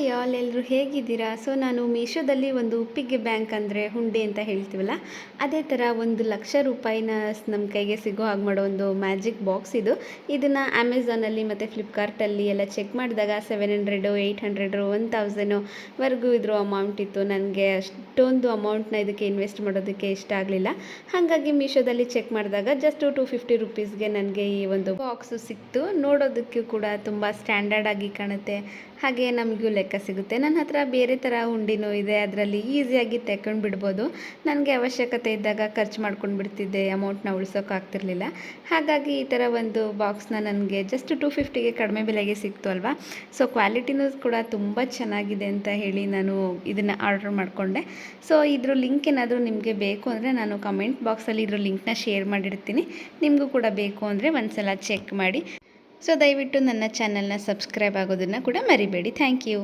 Hi all ಎಲ್ಲರೂ ಹೇಗಿದ್ದೀರಾ? So ನಾನು ಮೀಶೋದಲ್ಲಿ ಒಂದು ಉಪ್ಪಿಗೆ ಬ್ಯಾಂಕ್ ಅಂದರೆ ಹುಂಡಿ ಅಂತ ಹೇಳ್ತೀವಲ್ಲ, ಅದೇ ಥರ ಒಂದು ಲಕ್ಷ ರೂಪಾಯಿನ ನಮ್ಮ ಕೈಗೆ ಸಿಗೋ ಹಾಗೆ ಮಾಡೋ ಒಂದು ಮ್ಯಾಜಿಕ್ ಬಾಕ್ಸ್ ಇದು. ಇದನ್ನು ಅಮೆಝಾನಲ್ಲಿ ಮತ್ತು ಫ್ಲಿಪ್ಕಾರ್ಟಲ್ಲಿ ಎಲ್ಲ ಚೆಕ್ ಮಾಡಿದಾಗ seven hundred eight hundred one thousand ವರೆಗೂ ಇದ್ರ ಅಮೌಂಟ್ ಇತ್ತು. ನನಗೆ ಅಷ್ಟೊಂದು ಅಮೌಂಟ್ನ ಇದಕ್ಕೆ ಇನ್ವೆಸ್ಟ್ ಮಾಡೋದಕ್ಕೆ ಇಷ್ಟ ಆಗಲಿಲ್ಲ. ಹಾಗಾಗಿ ಮೀಶೋದಲ್ಲಿ ಚೆಕ್ ಮಾಡಿದಾಗ ಜಸ್ಟು ಟು ಫಿಫ್ಟಿ ರುಪೀಸ್ಗೆ ನನಗೆ ಈ ಒಂದು ಬಾಕ್ಸು ಸಿಕ್ತು. ನೋಡೋದಕ್ಕೂ ಕೂಡ ತುಂಬ ಸ್ಟ್ಯಾಂಡರ್ಡ್ ಆಗಿ ಕಾಣುತ್ತೆ. ಹಾಗೆ ನಮಗೂ ಲೆಕ್ಕ ಸಿಗುತ್ತೆ. ನನ್ನ ಹತ್ರ ಬೇರೆ ಥರ ಉಂಡಿನೂ ಇದೆ. ಅದರಲ್ಲಿ ಈಸಿಯಾಗಿ ತೆಕ್ಕೊಂಡು ಬಿಡ್ಬೋದು. ನನಗೆ ಅವಶ್ಯಕತೆ ಇದ್ದಾಗ ಖರ್ಚು ಮಾಡ್ಕೊಂಡು ಬಿಡ್ತಿದ್ದೆ. ಅಮೌಂಟ್ನ ಉಳಿಸೋಕ್ಕಾಗ್ತಿರ್ಲಿಲ್ಲ ಹಾಗಾಗಿ ಈ ಥರ ಒಂದು ಬಾಕ್ಸ್ನ ನನಗೆ ಜಸ್ಟ್ ಟೂ ಫಿಫ್ಟಿಗೆ ಕಡಿಮೆ ಬೆಲೆಗೆ ಸಿಕ್ತು ಅಲ್ವಾ? ಸೊ ಕ್ವಾಲಿಟಿನೂ ಕೂಡ ತುಂಬ ಚೆನ್ನಾಗಿದೆ ಅಂತ ಹೇಳಿ ನಾನು ಇದನ್ನು ಆರ್ಡರ್ ಮಾಡಿಕೊಂಡೆ. ಸೊ ಇದ್ರ ಲಿಂಕ್ ಏನಾದರೂ ನಿಮಗೆ ಬೇಕು ಅಂದರೆ ನಾನು ಕಮೆಂಟ್ ಬಾಕ್ಸಲ್ಲಿ ಇದ್ರ ಲಿಂಕ್ನ ಶೇರ್ ಮಾಡಿರ್ತೀನಿ. ನಿಮಗೂ ಕೂಡ ಬೇಕು ಅಂದರೆ ಒಂದ್ಸಲ ಚೆಕ್ ಮಾಡಿ. ಸೊ ದಯವಿಟ್ಟು ನನ್ನ ಚಾನಲ್ನ ಸಬ್ಸ್ಕ್ರೈಬ್ ಆಗೋದನ್ನು ಕೂಡ ಮರಿಬೇಡಿ. Thank you